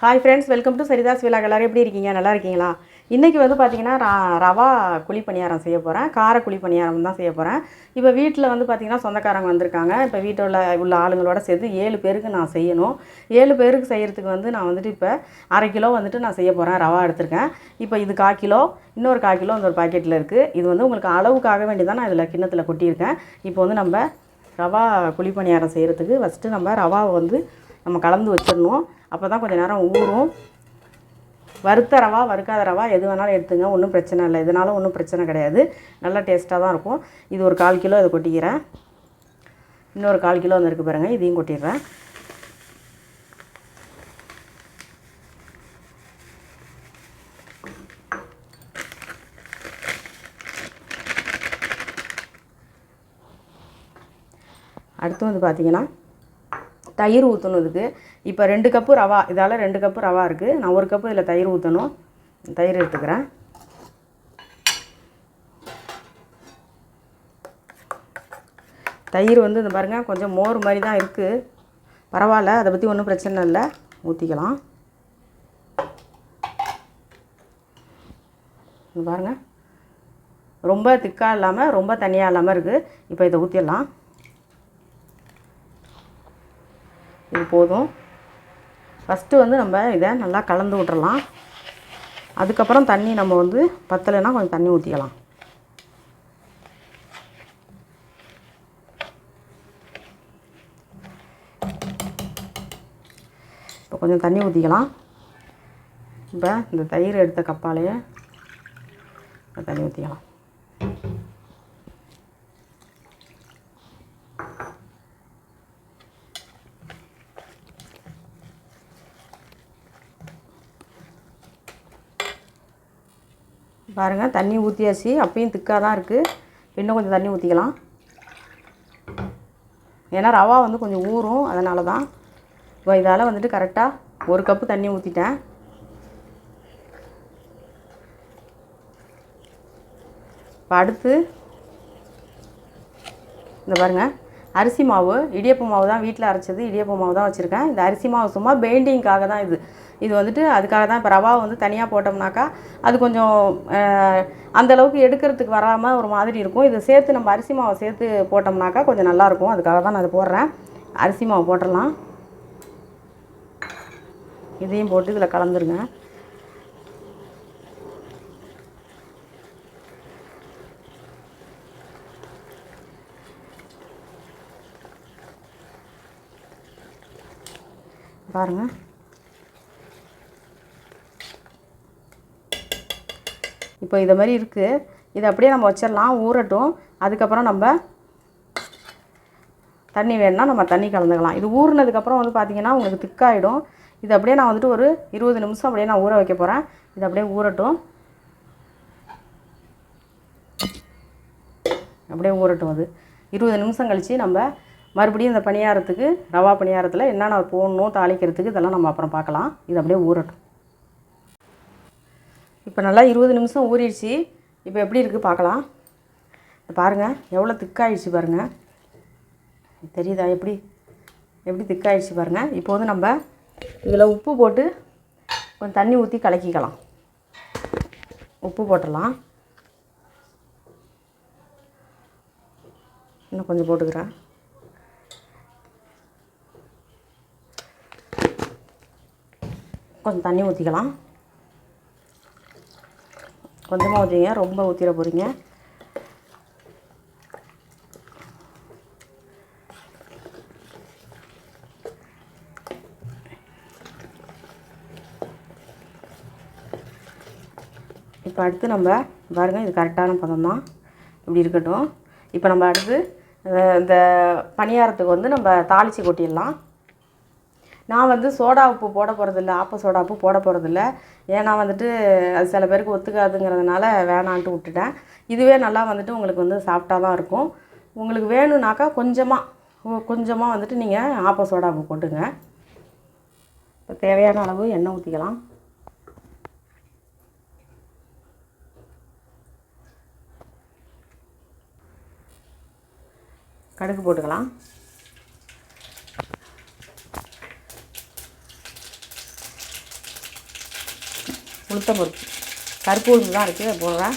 Hi friends welcome to Saritha's விழா எல்லோரும் எப்படி இருக்கீங்க? நல்லா இருக்கீங்களா? இன்றைக்கி வந்து பார்த்தீங்கன்னா ரா- ரவா குழி பணியாரம் செய்ய போகிறேன் கார குழி பணியாரம் தான் செய்ய போகிறேன் இப்போ வீட்டில் வந்து பார்த்தீங்கன்னா சொந்தக்காரங்க வந்திருக்காங்க. இப்போ வீட்டில் உள்ள உள்ள ஆளுங்களோட சேர்த்து ஏழு பேருக்கு நான் செய்யணும். ஏழு பேருக்கு செய்கிறதுக்கு வந்து நான் வந்துட்டு இப்போ அரை கிலோ வந்துட்டு நான் செய்ய போகிறேன் ரவா எடுத்திருக்கேன். இப்போ இது கால் கிலோ இன்னொரு கால் கிலோ இந்த ஒரு பாக்கெட்டில் இருக்குது இது வந்து உங்களுக்கு அளவுக்காக வேண்டி தான் நான் இதில் கிண்ணத்தில் கொட்டியிருக்கேன். இப்போ வந்து நம்ம ரவா குழி பணியாரம் செய்கிறதுக்கு ஃபஸ்ட்டு நம்ம ரவாவை வந்து நம்ம கலந்து வச்சிடணும். அப்போ தான் கொஞ்சம் நேரம் ஊறும். வறுத்த ரவா வறுக்காத ரவா எது வேணாலும் எடுத்துங்க. ஒன்றும் பிரச்சனை இல்லை. இதனால ஒன்றும் பிரச்சனை கிடையாது. நல்லா டேஸ்ட்டாக தான் இருக்கும். இது ஒரு கால் கிலோ இதை கொட்டிக்கிறேன். இன்னொரு கால் கிலோ வந்துருக்கு பாருங்கள் இதையும் கொட்டிடுறேன். அடுத்து வந்து பார்த்தீங்கன்னா தயிர் ஊற்றணும் இதுக்கு. இப்போ ரெண்டு கப்பு ரவா இதால் ரெண்டு கப்பு ரவா இருக்குது நான் ஒரு கப்பு இதில் தயிர் ஊற்றணும் தயிர் எடுத்துக்கிறேன். தயிர் வந்து இந்த பாருங்கள் கொஞ்சம் மோர் மாதிரி தான் இருக்குது பரவாயில்ல அதை பற்றி ஒன்றும் பிரச்சனை இல்லை. ஊற்றிக்கலாம் பாருங்கள் ரொம்ப திக்காக இல்லாமல் ரொம்ப தனியாக இல்லாமல் இருக்குது இப்போ இதை ஊற்றிடலாம் இது போதும். ஃபஸ்ட்டு வந்து நம்ம இதை நல்லா கலந்து விட்றலாம் அதுக்கப்புறம் தண்ணி நம்ம வந்து பத்தலைன்னா கொஞ்சம் தண்ணி ஊற்றிக்கலாம் இப்போ கொஞ்சம் தண்ணி ஊற்றிக்கலாம் இப்போ இந்த தயிர் எடுத்த கப்பாலேயே தண்ணி ஊற்றிக்கலாம் பாருங்கள் தண்ணி ஊற்றியாச்சு அப்பயும் திக்காக தான் இருக்குது இன்னும் கொஞ்சம் தண்ணி ஊற்றிக்கலாம் ஏன்னா ரவா வந்து கொஞ்சம் ஊறும். அதனால தான் இப்போ இதால் வந்துட்டு கரெக்டாக ஒரு கப்பு தண்ணி ஊற்றிட்டேன் இப்போ அடுத்து இந்த பாருங்க. அரிசி மாவு இடியப்ப மாவு தான் வீட்டில் அரைச்சது. இடியப்ப மாவு தான் வச்சுருக்கேன். இந்த அரிசி மாவு சும்மா பெயிண்டிங்காக தான் இது. இது வந்துட்டு அதுக்காக தான் இப்போ ரவா வந்து தனியாக போட்டோம்னாக்கா அது கொஞ்சம் அந்தளவுக்கு எடுக்கிறதுக்கு வராமல் ஒரு மாதிரி இருக்கும். இதை சேர்த்து நம்ம அரிசி மாவை சேர்த்து போட்டோம்னாக்கா கொஞ்சம் நல்லாயிருக்கும் அதுக்காக தான் நான் அதை போடுறேன். அரிசி மாவு போட்டுடலாம். இதையும் போட்டு இதில் கலந்துருங்க. பாருங்கள் இப்போ இதை மாதிரி இருக்குது இதை அப்படியே நம்ம வச்சிடலாம் ஊறட்டும். அதுக்கப்புறம் நம்ம தண்ணி வேணால் நம்ம தண்ணி கலந்துக்கலாம். இது ஊறினதுக்கப்புறம் வந்து பார்த்திங்கன்னா உங்களுக்கு திக்காயிடும். இது அப்படியே நான் வந்துட்டு ஒரு இருபது நிமிஷம் அப்படியே நான் ஊற வைக்க போகிறேன் இது அப்படியே ஊறட்டும். அப்படியே ஊறட்டும் அது. இருபது நிமிஷம் கழித்து நம்ம மறுபடியும் இந்த பணியாரத்துக்கு ரவா பணியாரத்தில் என்னென்ன போடணும் தாளிக்கிறதுக்கு இதெல்லாம் நம்ம அப்புறம் பார்க்கலாம். இது அப்படியே ஊறட்டும். இப்போ நல்லா இருபது நிமிஷம் ஊறிடுச்சு. இப்போ எப்படி இருக்குது பார்க்கலாம். பாருங்கள் எவ்வளோ திக்காயிடுச்சு பாருங்கள் தெரியுதா எப்படி? எப்படி திக்காயிடுச்சு பாருங்கள் இப்போ வந்து நம்ம இதில் உப்பு போட்டு கொஞ்சம் தண்ணி ஊற்றி கலக்கிக்கலாம். உப்பு போட்டுடலாம். இன்னும் கொஞ்சம் போட்டுக்கிறேன். கொஞ்சம் தண்ணி ஊற்றிக்கலாம் கொஞ்சமாக ஊற்றிங்க ரொம்ப ஊற்றிட போகிறீங்க இப்போ அடுத்து நம்ம பாருங்கள் இது கரெக்டான பதம் தான் இப்படி இருக்கட்டும். இப்போ நம்ம அடுத்து இந்த பணியாரத்துக்கு வந்து நம்ம தாளித்து கொட்டிடலாம். நான் வந்து சோடா உப்பு போட போகிறதில்ல ஆப்ப சோடா உப்பு போட போகிறதில்ல ஏன்னா வந்துட்டு அது சில பேருக்கு ஒத்துக்காதுங்கிறதுனால வேணான்ட்டு விட்டுட்டேன். இதுவே நல்லா வந்துட்டு உங்களுக்கு வந்து சாஃப்டாக தான் இருக்கும். உங்களுக்கு வேணும்னாக்கா கொஞ்சமாக கொஞ்சமாக வந்துட்டு நீங்கள் ஆப்ப சோடா உப்பு போட்டுங்க. இப்போ தேவையான அளவு எண்ணெய் ஊற்றிக்கலாம் கடுகு போட்டுக்கலாம். உளுத்த பருப்பு கருப்பு உளுந்து தான் இருக்குது அது போடுறேன்.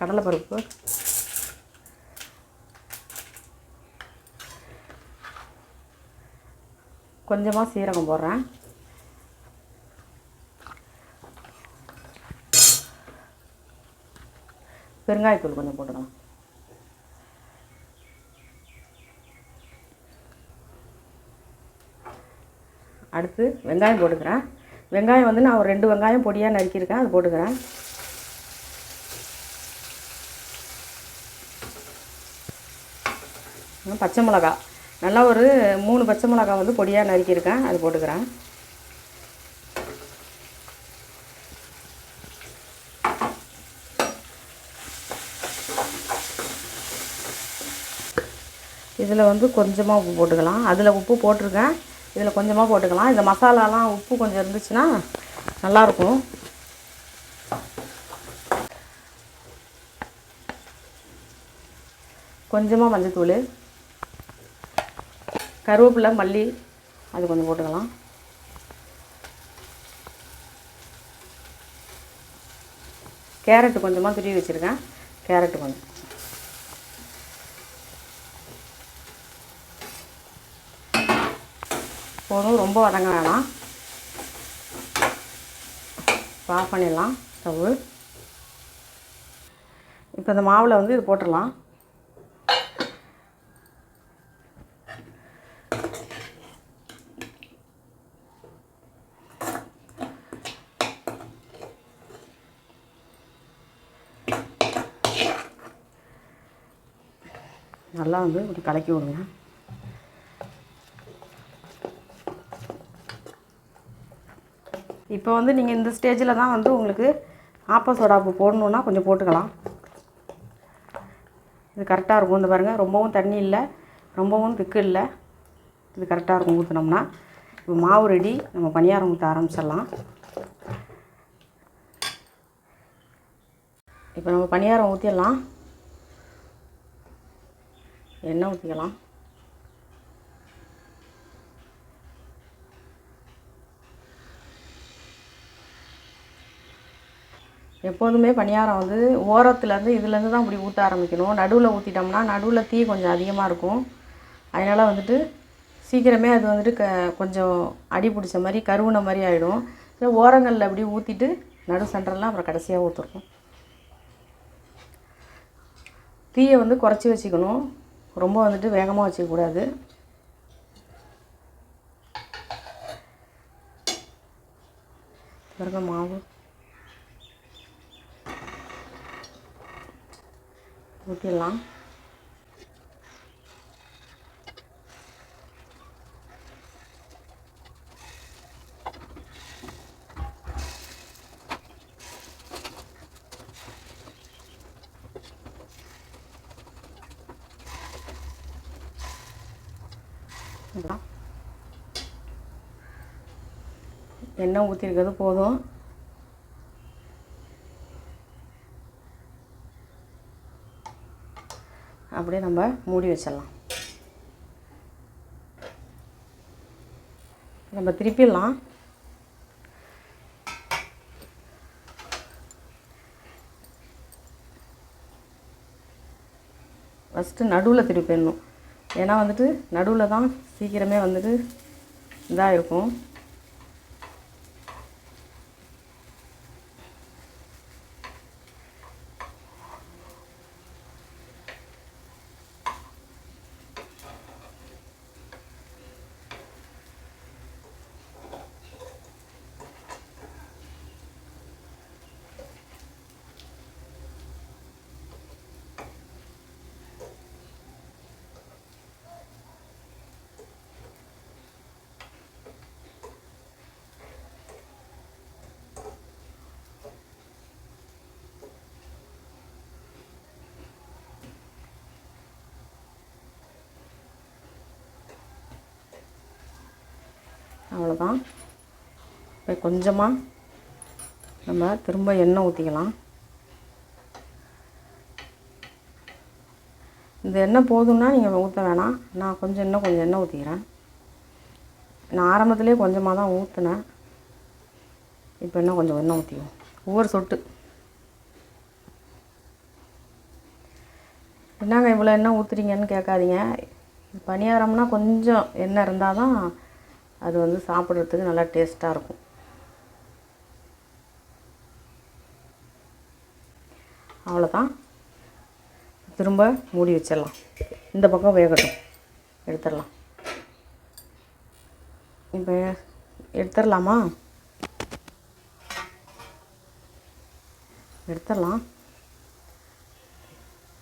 கடலைப்பருப்பு. கொஞ்சமாக சீரகம் போடுறேன். பெருங்காயத்தூள் கொஞ்சம் போட்டுக்கலாம் அடுத்து வெங்காயம் போட்டுக்கிறேன். வெங்காயம் வந்து நான் ஒரு ரெண்டு வெங்காயம் பொடியாக நறுக்கியிருக்கேன் அது போட்டுக்கிறேன். பச்சை மிளகா. நல்லா ஒரு மூணு பச்சை மிளகா வந்து பொடியாக நறுக்கியிருக்கேன் அது போட்டுக்கிறேன். இதில் வந்து கொஞ்சமாக உப்பு போட்டுக்கலாம். அதில் உப்பு போட்டிருக்கேன். இதில் கொஞ்சமாக போட்டுக்கலாம். இந்த மசாலாலாம் உப்பு கொஞ்சம் இருந்துச்சுன்னா நல்லாயிருக்கும். கொஞ்சமாக மஞ்சத்தூள் கருவேப்பிலை மல்லி அது கொஞ்சம் போட்டுக்கலாம். கேரட்டு கொஞ்சமாக துருவி வச்சுருக்கேன். கேரட்டு கொஞ்சம். போதும். ரொம்ப வதங்க வேணாம். ஆஃப் பண்ணிடலாம். ஸ்டவ்வு. இப்போ இந்த மாவில் வந்து இது போட்டுடலாம். நல்லா வந்து இப்படி கலக்கி விடுங்க. இப்போ வந்து நீங்கள் இந்த ஸ்டேஜில் தான் வந்து உங்களுக்கு ஆப்ப சோடாப்பு போடணுன்னா கொஞ்சம் போட்டுக்கலாம். இது கரெக்டாக இருக்கும். இந்த பாருங்கள் ரொம்பவும் தண்ணி இல்லை ரொம்பவும் திக்கு இல்லை. இது கரெக்டாக இருக்கும். ஊற்றினோம்னா இப்போ மாவு ரெடி நம்ம பணியாரம் ஊற்ற ஆரம்பிச்சிடலாம். இப்போ நம்ம பணியாரம் ஊற்றிடலாம் எண்ணெய் ஊற்றிக்கலாம் எப்போதுமே பணியாரம் வந்து ஓரத்துலேருந்து இதுலேருந்து தான் இப்படி ஊற்ற ஆரம்பிக்கணும். நடுவில் ஊற்றிட்டோம்னா நடுவில் தீ கொஞ்சம் அதிகமாக இருக்கும். அதனால் வந்துட்டு சீக்கிரமே அது வந்துட்டு க கொஞ்சம் அடி பிடிச்ச மாதிரி கருவுன மாதிரி ஆகிடும் இல்லை ஓரங்களில் அப்படி ஊற்றிட்டு நடு சென்டர்லாம் அப்புறம் கடைசியாக ஊற்றுருக்கும் தீயை வந்து குறைச்சி வச்சுக்கணும். ரொம்ப வந்துட்டு வேகமாக வச்சுக்கக்கூடாது பாருங்க மாவு. ஊற்றிடலாம் எண்ணெய் ஊற்றிருக்கிறது போதும். அப்படியே நம்ம மூடி வச்சிடலாம். நம்ம திருப்பிடலாம். ஃபஸ்ட்டு நடுவில் திருப்பிடணும். ஏன்னா வந்துட்டு நடுவில் தான் சீக்கிரமே வந்துட்டு இதாக இருக்கும் அவ்வளோதான் இப்போ கொஞ்சமாக நம்ம திரும்ப எண்ணெய் ஊற்றிக்கலாம் இந்த எண்ணெய் போதும்னா நீங்கள் ஊற்ற வேணாம். நான் கொஞ்சம் இன்னும் கொஞ்சம் எண்ணெய் ஊற்றிக்கிறேன் நான் ஆரம்பத்துலேயே கொஞ்சமாக தான் ஊற்றுனேன் இப்போ இன்னும் கொஞ்சம் எண்ணெய் ஊற்றிக்குவோம் ஒவ்வொரு சொட்டு. என்னங்க இவ்வளோ எண்ணெய் ஊற்றுறீங்கன்னு கேட்காதீங்க. பணியாரம்னா கொஞ்சம் எண்ணெய் இருந்தால் தான் அது வந்து சாப்பிட்றதுக்கு நல்லா டேஸ்ட்டாக இருக்கும். அவ்வளோதான் திரும்ப மூடி வச்சிடலாம். இந்த பக்கம் வேகட்டும். எடுத்துடலாம். இப்போ எடுத்துடலாமா? எடுத்துடலாம்.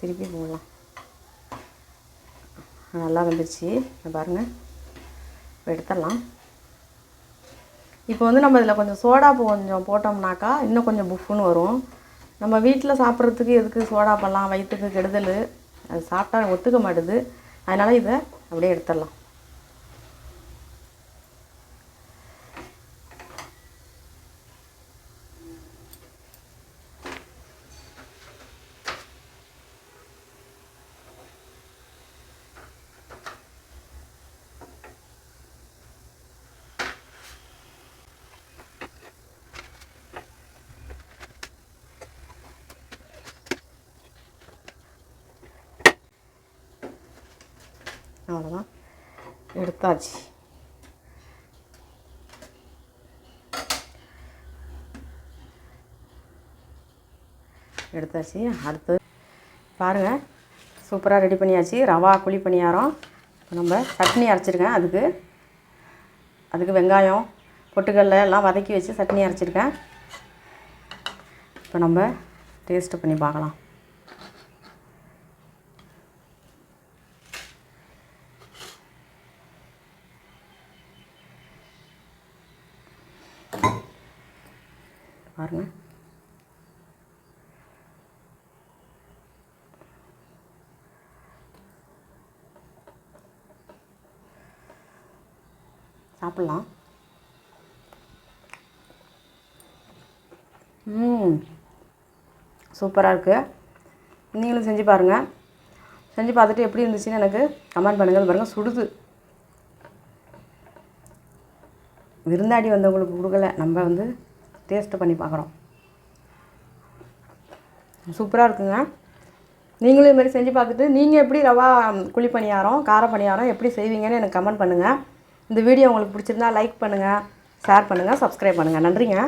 திருப்பி போடலாம் நல்லா வந்துருச்சு. பாருங்கள் எடுத்துடலாம். இப்போ வந்து நம்ம இதில் கொஞ்சம் சோடா கொஞ்சம் போட்டோம்னாக்கா இன்னும் கொஞ்சம் புஃப்னு வரும். நம்ம வீட்டில் சாப்பிட்றதுக்கு எதுக்கு சோடா பண்ணலாம் வயிற்றுக்கு கெடுதல்? அது சாப்பிட்டா ஒத்துக்க மாட்டுது. அதனால் இதை அப்படியே எடுத்துடலாம். அவ்வளோதான் எடுத்தாச்சு. எடுத்தாச்சு. அடுத்து பாருங்கள் சூப்பராக ரெடி பண்ணியாச்சு. ரவா குழி பணியாரம். இப்போ நம்ம சட்னி அரைச்சிருக்கேன். அதுக்கு அதுக்கு வெங்காயம் பொட்டுக்கல்ல எல்லாம் வதக்கி வச்சு சட்னி அரைச்சிருக்கேன். இப்போ நம்ம டேஸ்ட்டு பண்ணி பார்க்கலாம். பாருங்கள் சாப்பிட்லாம். ம். சூப்பராக இருக்குது நீங்களும் செஞ்சு பாருங்கள் செஞ்சு பார்த்துட்டு எப்படி இருந்துச்சுன்னு எனக்கு கமெண்ட் பண்ணுங்கள் பாருங்கள் சுடுது. விருந்தாடி வந்தவங்களுக்கு கொடுக்கல. நம்ம வந்து டேஸ்ட்டு பண்ணி பார்க்குறோம் சூப்பராக இருக்குங்க. நீங்களும் இது மாதிரி செஞ்சு பார்த்துட்டு நீங்கள் எப்படி ரவா குழி பணியாரம் கார பணியாரம் எப்படி செய்வீங்கன்னு எனக்கு கமெண்ட் பண்ணுங்கள் இந்த வீடியோ உங்களுக்கு பிடிச்சிருந்தா லைக் பண்ணுங்கள் ஷேர் பண்ணுங்கள் சப்ஸ்கிரைப் பண்ணுங்கள் நன்றிங்க.